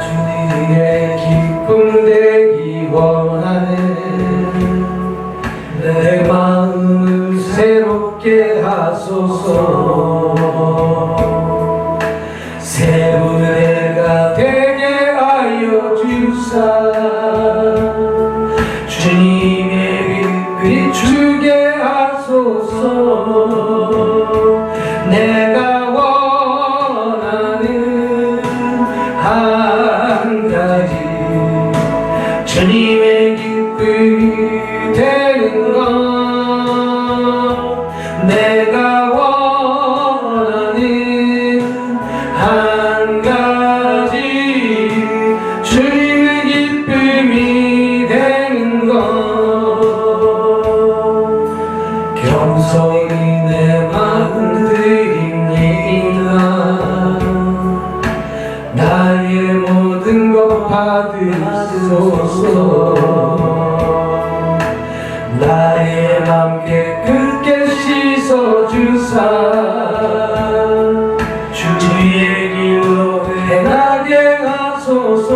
주님의 기쁨 되기 원하네. 내 마음을 새롭게 하소서 겸손히 내 마음 드립니다 나의 모든 것 받으소서. 나의 맘 깨끗게 씻어주사. 주의 길로 행하게 하소서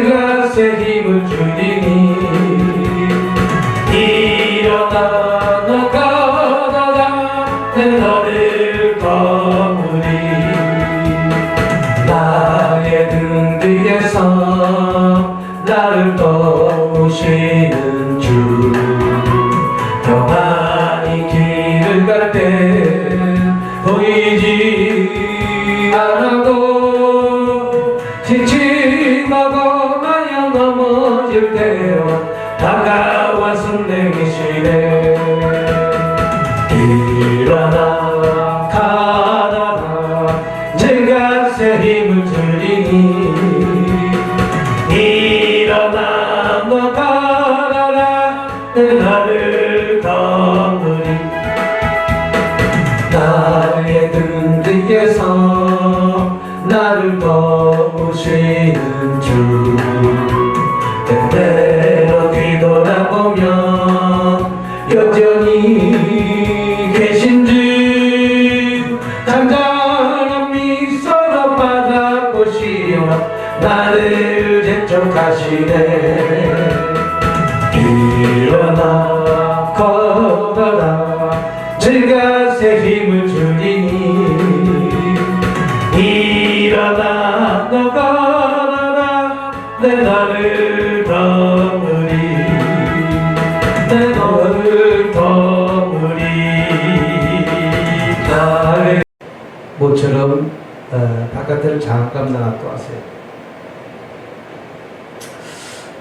가새 힘을 주리니 등 뒤에서 나를 도우시는 주. 때때로 뒤돌아보면 여전히 계신 주. 간절한 미소로 받아보시어 나를 재촉하시네 바깥을 잠깐 나갔다 왔어요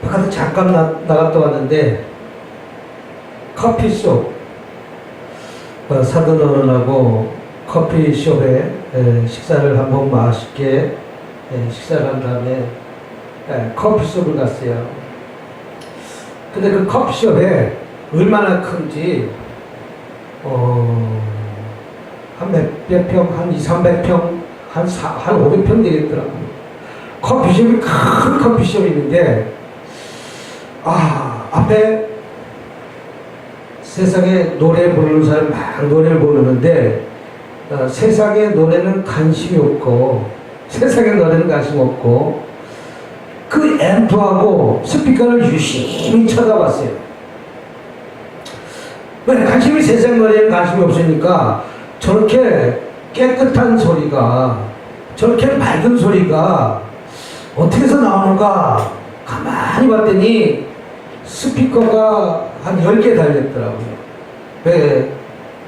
바깥에 잠깐 나, 나갔다 왔는데 커피숍 어, 사돈어른하고 커피숍에 에, 식사를 한번 맛있게 에, 식사를 한 다음에 에, 커피숍을 갔어요. 근데 그 커피숍에 얼마나 큰지 어, 한 몇백 평, 한 2, 300평, 한, 사, 한 500평 되겠더라고요. 커피숍이 큰 커피숍이 있는데 아 앞에 세상에 노래 부르는 사람 막 노래를 부르는데 어, 세상의 노래는 관심이 없고 세상의 노래는 관심 없고 그 앰프하고 스피커를 유심히 쳐다봤어요. 왜 관심이 세상 노래에 관심이 없으니까 저렇게 깨끗한 소리가 저렇게 맑은 소리가 어떻게 해서 나오는가 가만히 봤더니 스피커가 한 10개 달렸더라고요. 왜?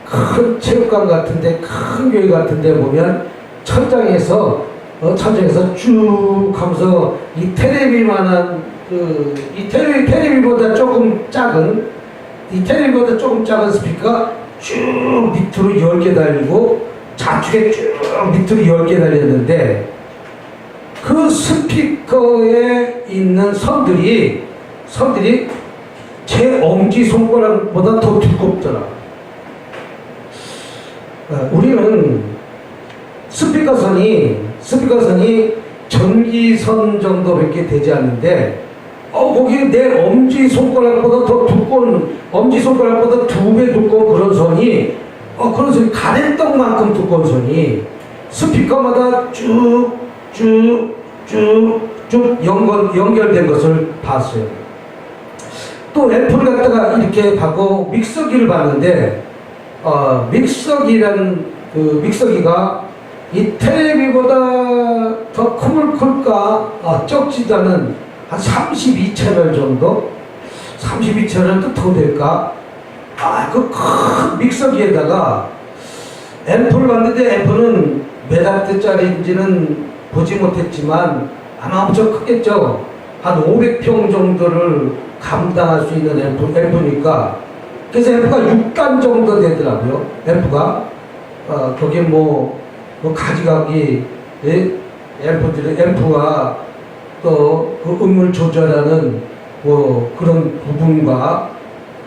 큰 체육관 같은데, 큰 교회 같은데 보면 천장에서, 어, 천장에서 쭉 하면서 이 테레비만한, 그, 이 테레비, 테레비보다 조금 작은, 이 테레비보다 조금 작은 스피커가 쭉 밑으로 10개 달리고 좌측에 쭉 밑으로 10개 달렸는데 그 스피커에 있는 선들이 선들이 제 엄지 손가락보다 더 두껍더라. 어, 우리는 스피커 선이 스피커 선이 전기선 정도밖에 되지 않는데 어 거기 내 엄지 손가락보다 더 두꺼운 엄지 손가락보다 두 배 두꺼운 그런 선이 어 그런 선이 가래떡만큼 두꺼운 선이 스피커마다 쭉 쭉 쭉 쭉 연결 연결된 것을 봤어요. 또 앰프를 갖다가 이렇게 받고 믹서기를 봤는데 어 믹서기라는 그 믹서기가 이 텔레비보다 더 크면 클까 아, 적지도 않은 한 32채널 정도? 32채널도 더 될까 아그 큰 믹서기에다가 앰프를 봤는데 앰프는 몇 와트짜리인지는 보지 못했지만 아마 엄청 크겠죠. 한 500평 정도를 감당할 수 있는 앰프, 앰프니까. 그래서 앰프가 6단 정도 되더라고요 앰프가. 어, 거기에 뭐, 뭐 가지각이 예? 앰프들의 앰프와 또그 음을 조절하는 뭐 그런 부분과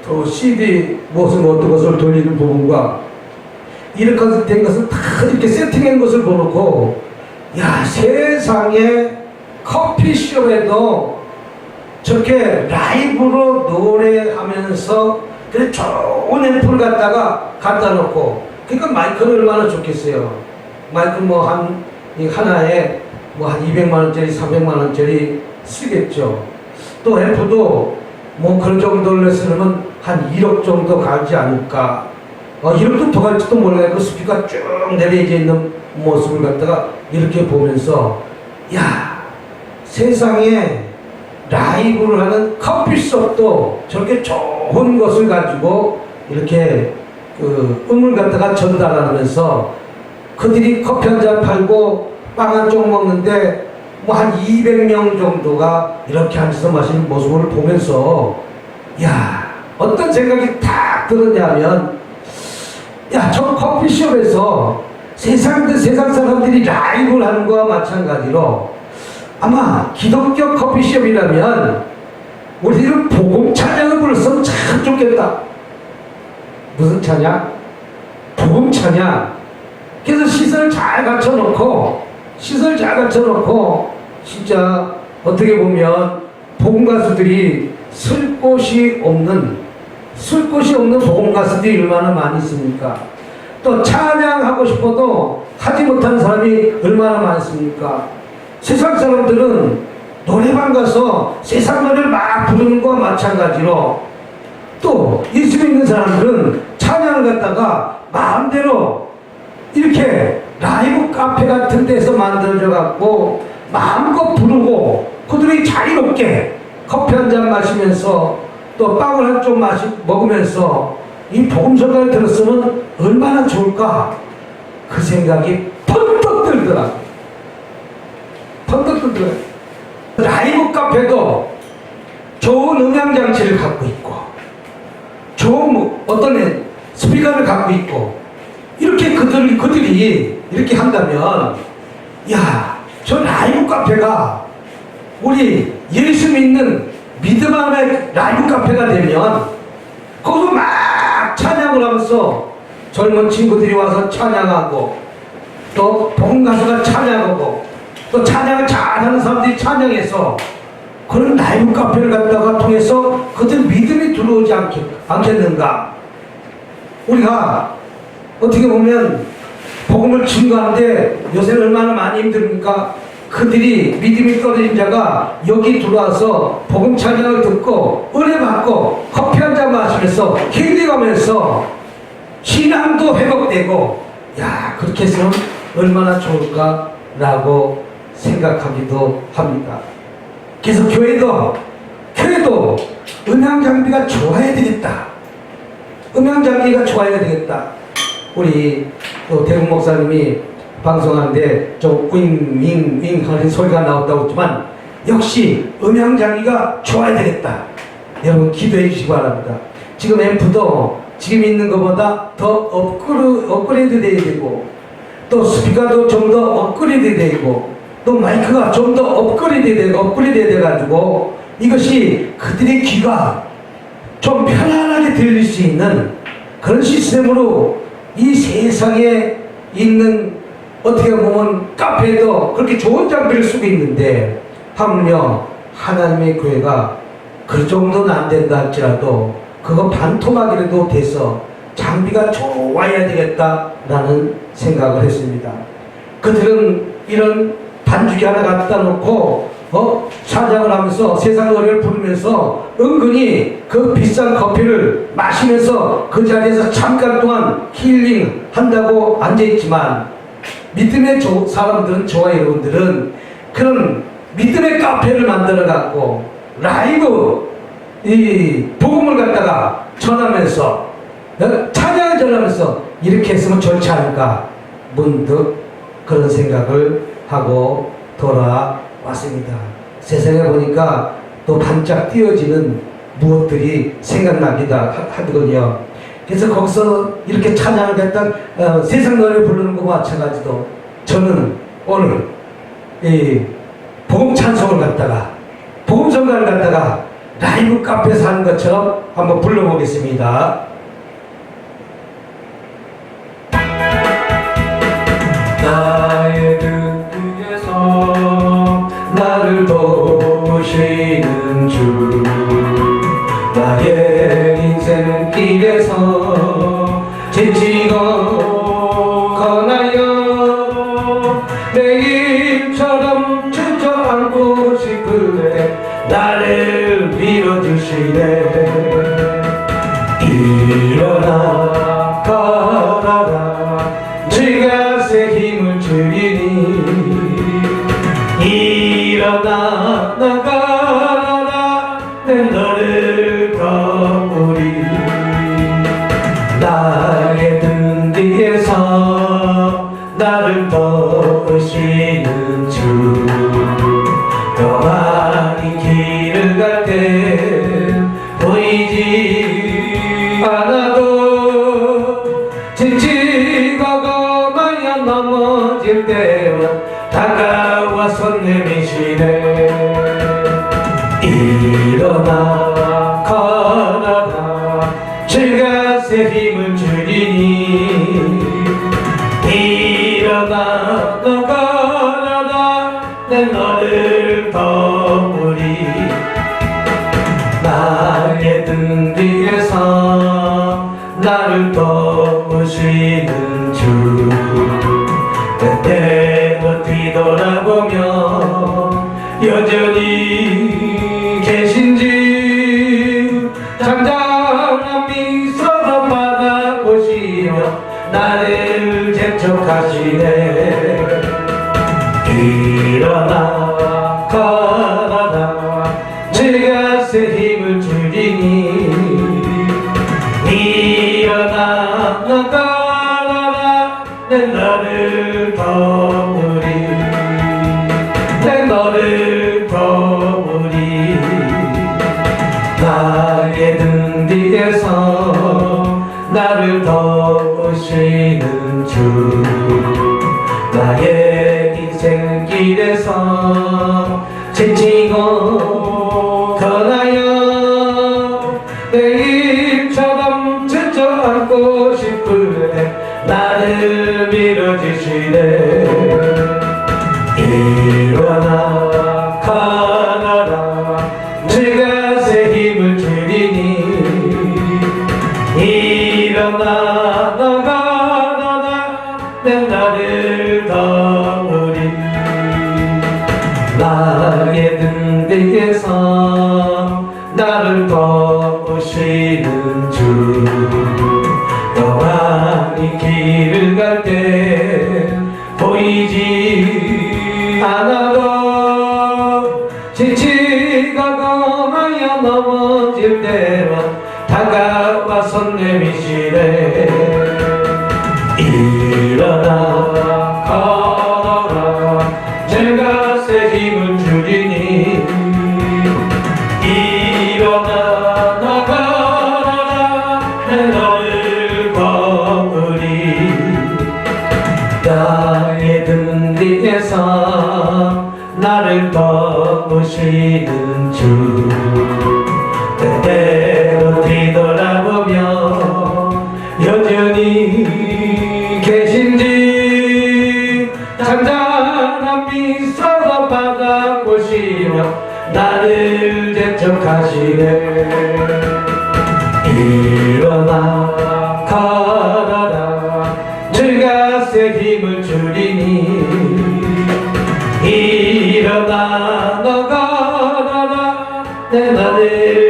또 CD 무엇을 어떤 것을 돌리는 부분과 이렇게 된 것을 다 이렇게 세팅한 것을 보놓고 야 세상에 커피숍에도 저렇게 라이브로 노래하면서 그래 좋은 앰프를 갖다가 갖다 놓고 그러니까 마이크는 얼마나 좋겠어요. 마이크 뭐 한 하나에 뭐 한 200만 원짜리 300만 원짜리 쓰겠죠. 또 앰프도 뭐 그런 정도를 쓰려면 한 1억 정도 가지 않을까. 어, 1억도 더 갈지도 몰라요. 그 스피커가 쭉 내려져 있는 모습을 갖다가 이렇게 보면서 야 세상에 라이브를 하는 커피숍도 저렇게 좋은 것을 가지고 이렇게 그 음을 갖다가 전달하면서 그들이 커피 한 잔 팔고 빵 한 쪽 먹는데 뭐 한 200명 정도가 이렇게 앉아서 마시는 모습을 보면서 야 어떤 생각이 딱 들었냐면 야 저 커피숍에서 세상 그 세상 사람들이 라이브를 하는 거와 마찬가지로 아마 기독교 커피숍이라면 우리들은 복음 찬양을 불렀으면 참 좋겠다. 무슨 찬양? 복음 찬양. 그래서 시설 잘 갖춰놓고 시설 잘 갖춰놓고 진짜 어떻게 보면 복음 가수들이 쓸 곳이 없는 쓸 곳이 없는 복음 가수들이 얼마나 많이 있습니까? 또 찬양하고 싶어도 하지 못하는 사람이 얼마나 많습니까? 세상 사람들은 노래방 가서 세상 노래를 막 부르는 거와 마찬가지로 또 예수 믿는 사람들은 찬양을 갖다가 마음대로 이렇게 라이브 카페 같은 데서 만들어져 갖고 마음껏 부르고 그들이 자유롭게 커피 한 잔 마시면서 또 빵을 한 쪽 마시 먹으면서 이 복음성가를 들었으면 얼마나 좋을까 그 생각이 펀뜩 들더라고요. 펀뜩 들더라고요. 라이브 카페도 좋은 음향 장치를 갖고 있고 좋은 뭐 어떤 스피커를 갖고 있고 이렇게 그들 그들이 이렇게 한다면 야 저 라이브 카페가 우리 예수 믿는 믿음 안에 라이브 카페가 되면 거기서 막 찬양을 하면서 젊은 친구들이 와서 찬양하고 또 복음 가수가 찬양하고 또 찬양을 잘하는 사람들이 찬양해서 그런 라이브 카페를 갖다가 통해서 그들 들어오지 않겠, 않겠는가? 우리가 어떻게 보면 복음을 증거하는데 요새는 얼마나 많이 힘듭니까? 그들이 믿음이 떨어진 자가 여기 들어와서 복음 찬양을 듣고 은혜 받고 커피 한 잔 마시면서 힐링하면서 신앙도 회복되고 야 그렇게 해서는 얼마나 좋을까라고 생각하기도 합니다. 그래서 교회도 교회도 음향 장비가 좋아야 되겠다. 음향 장비가 좋아야 되겠다. 우리 또 대웅 목사님이 방송하는데 좀 윙윙윙 하는 소리가 나왔다고 했지만 역시 음향 장비가 좋아야 되겠다. 여러분 기도해 주시기 바랍니다. 지금 앰프도 지금 있는 것보다 더 업그레, 업그레이드 돼야 되고 또 스피커도 좀 더 업그레이드 되고 또 마이크가 좀 더 업그레이드 되고 업그레이드 돼가지고 이것이 그들의 귀가 좀 편안하게 들릴 수 있는 그런 시스템으로 이 세상에 있는 어떻게 보면 카페도 그렇게 좋은 장비를 쓰고 있는데 하물며 하나님의 교회가 그 정도는 안 된다 할지라도 그거 반토막이라도 돼서 장비가 좋아야 되겠다라는 생각을 했습니다. 그들은 이런 반죽이 하나 갖다 놓고 어? 사장을 하면서 세상 노래를 부르면서 은근히 그 비싼 커피를 마시면서 그 자리에서 잠깐 동안 힐링 한다고 앉아있지만 믿음의 조- 사람들은 저와 여러분들은 그런 믿음의 카페를 만들어 갖고 라이브 이 복음을 갖다가 전하면서 어? 찬양을 전하면서 이렇게 했으면 좋지 않을까 문득 그런 생각을 하고 돌아왔습니다. 세상에 보니까 또 반짝 띄어지는 무엇들이 생각나기도 하- 하거든요. 그래서 거기서 이렇게 찬양을 했던 어, 세상 노래 부르는 것과 마찬가지도 저는 오늘 이 복음 찬송을 갖다가 복음 성가를 갖다가 라이브 카페에서 하는 것처럼 한번 불러보겠습니다. 나의 등 뒤에서 나를 도우시는 주 나를 밀어주시네 도우리 나의 등 뒤에서 나를 도우시는 주. 때때로 뒤돌아보며 여전히 계신지 잠잠한 미소로 바라보시며 나를 재촉하시네 나의 인생 길에서 지치고 다가와 손 내미시네 대적하시네. 일어나 즐가 새 힘을 주리니. 일어나 너 걸어라. 내 나를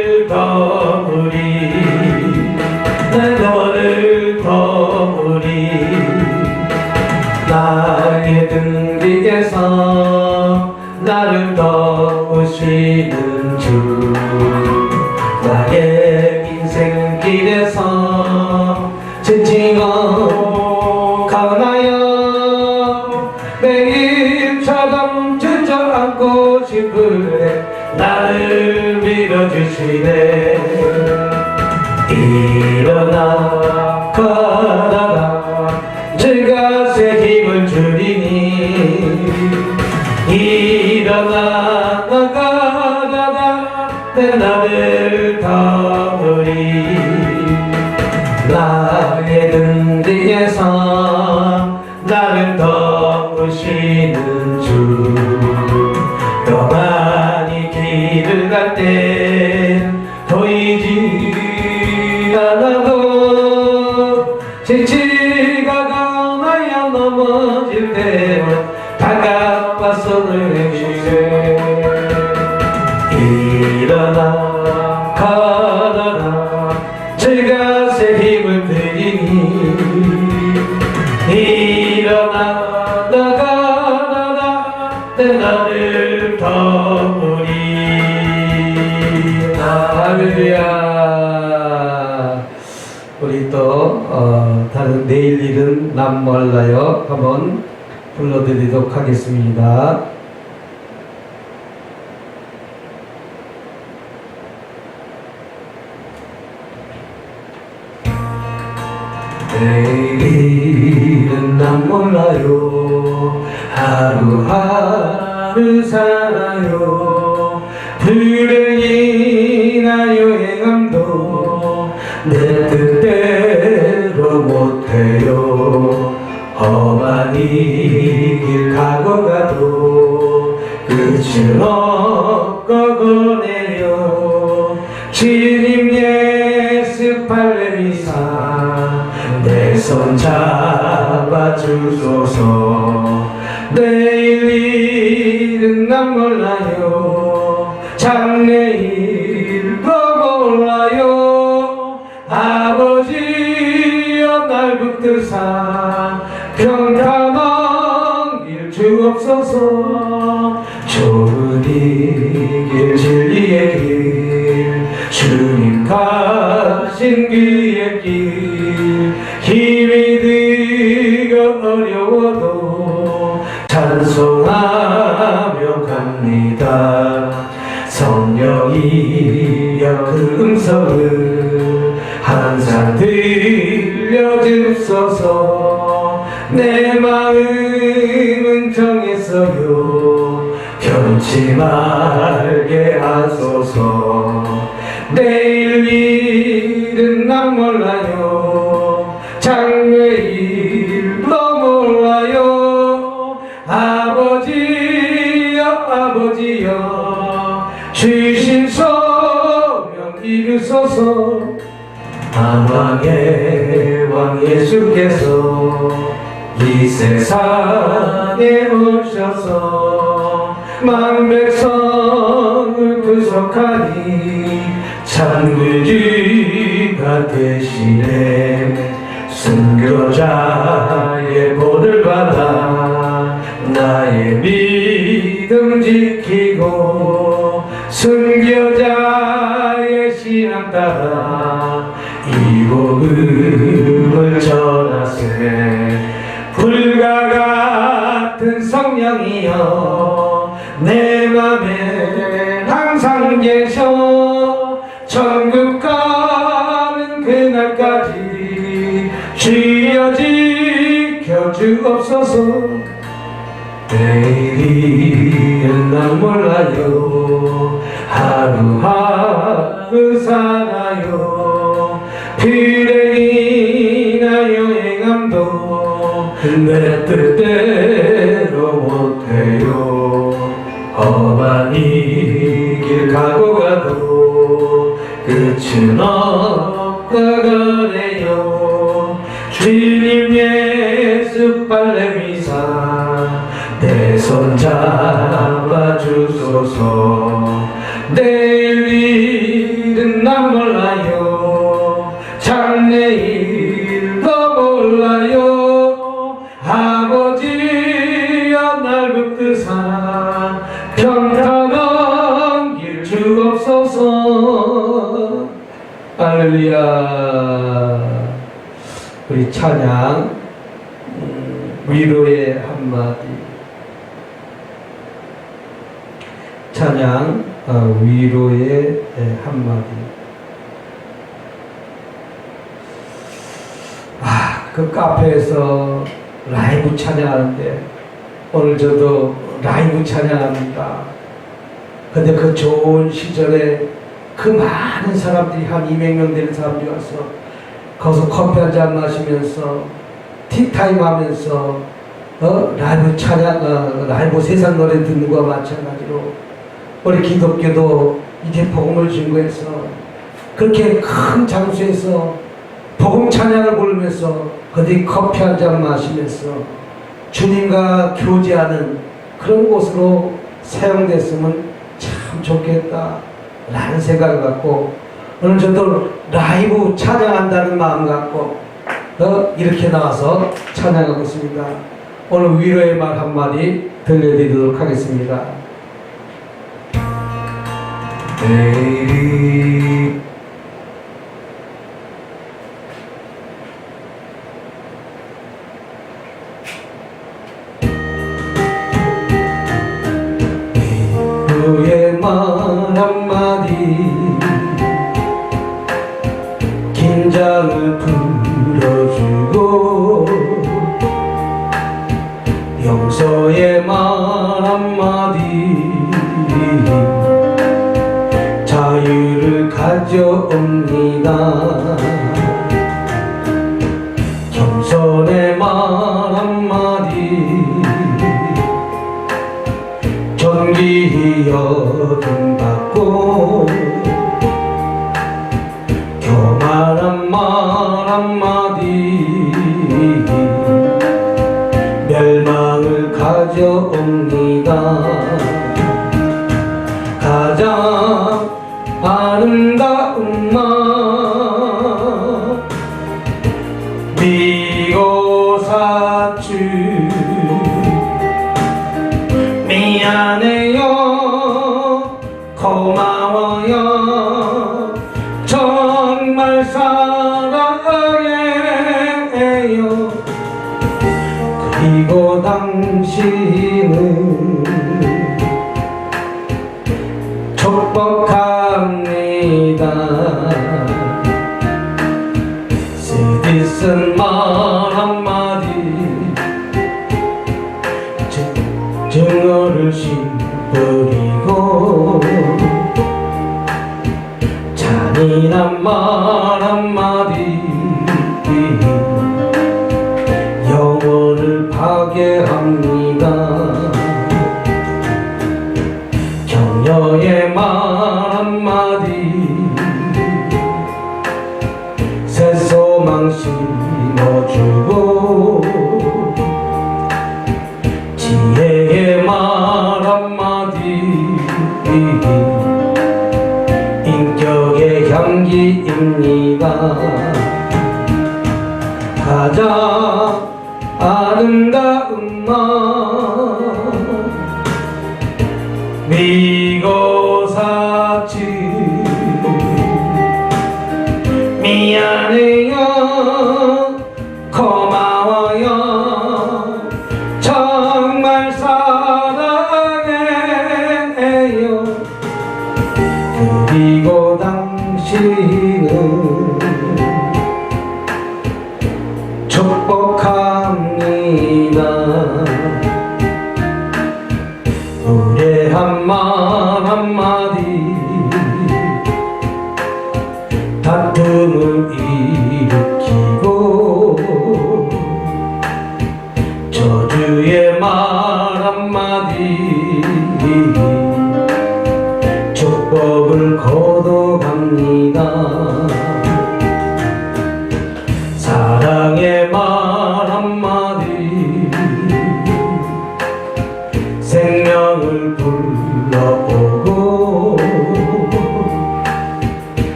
한번 불러드리도록 하겠습니다. 내일은 난 몰라요. 하루하루 살아요. 불행이나 여행함도. 내 뜻 길 가고 가도 끝은 없고 거네요 주님 예수 팔레미사 내 손 잡아주소서. 내일 일은 난 몰라요. 장래일도 몰라요 주옵소서. 좋은 이길 진리의 길. 주님 가신 그의 길. 힘이 들고 어려워도 찬송하며 갑니다. 성령이여 그 음성을 변치 말게 하소서. 내일 일은 난 몰라요. 장래 일도 몰라요. 아버지여 아버지여 주신 소명 이루소서. 만왕의 왕 예수께서 이 세상에 오셔서 만백성을 구속하니 참그지가 대신에 순교자의 본을 받아 나의 믿음 지키고 순교자의 신앙 따라 이 복음을 전하세. 불과 같은 성령이여 주옵소서 내일은 난 몰라요. 하루하루 살아요. 비행이나 여행함도 내 뜻대로 못해요. 험한 이길 가고 가도 끝은 없다가 잡아주소서. 내일 일은 난 몰라요. 장래 일도 몰라요. 아버지여 날 붙드사 평탄한 길 주옵소서. 할렐루야. 우리 찬양 음, 위로의 한마디 찬양 어, 위로의 예, 한마디 아, 그 카페에서 라이브 찬양하는데 오늘 저도 라이브 찬양합니다. 근데 그 좋은 시절에 그 많은 사람들이 한 200명 되는 사람들이 와서 거기서 커피 한 잔 마시면서 티타임 하면서 어? 라이브 찬양, 어, 라이브 세상 노래 듣는 거와 마찬가지로 우리 기독교도 이제 복음을 증거해서 그렇게 큰 장소에서 복음 찬양을 부르면서 어디 커피 한 잔 마시면서 주님과 교제하는 그런 곳으로 사용됐으면 참 좋겠다 라는 생각을 갖고 오늘 저도 라이브 찬양한다는 마음 갖고 어, 이렇게 나와서 찬양하고 있습니다. 오늘 위로의 말 한마디 들려드리도록 하겠습니다 내 교만한 말 한마디. 멸망을 가져옵니다. 가장 아름다운 버리고 잔인한 말 한마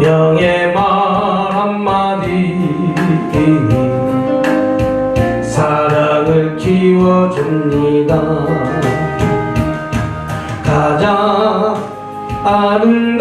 운명의 말 한마디 사랑을 키워줍니다. 가장 아름다운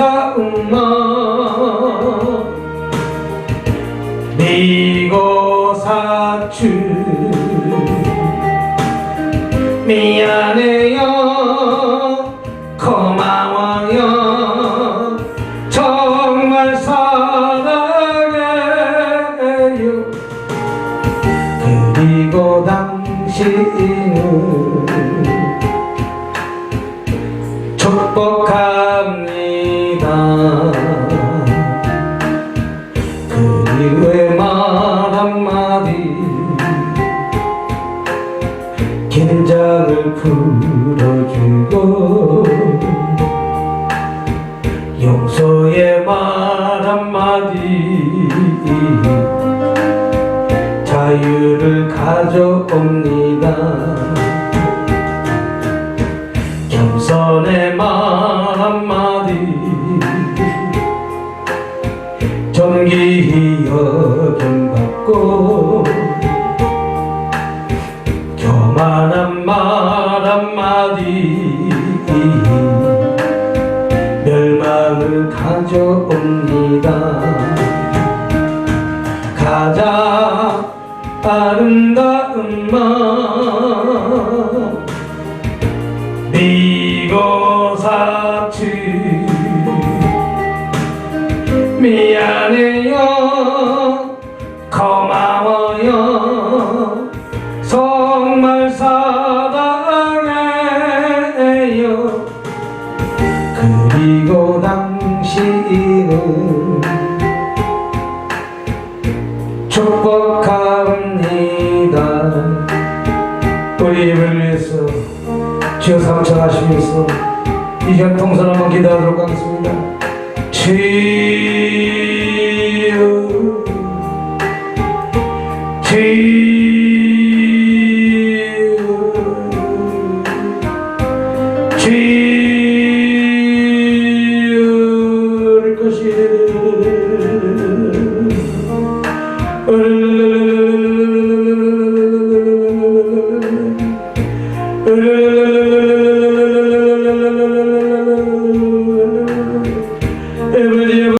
주시고 축복합니다. 우리 예배를 위해서 주여 삼천하시면서 이전 통선 한번 기도하도록 하겠습니다. 주여 주여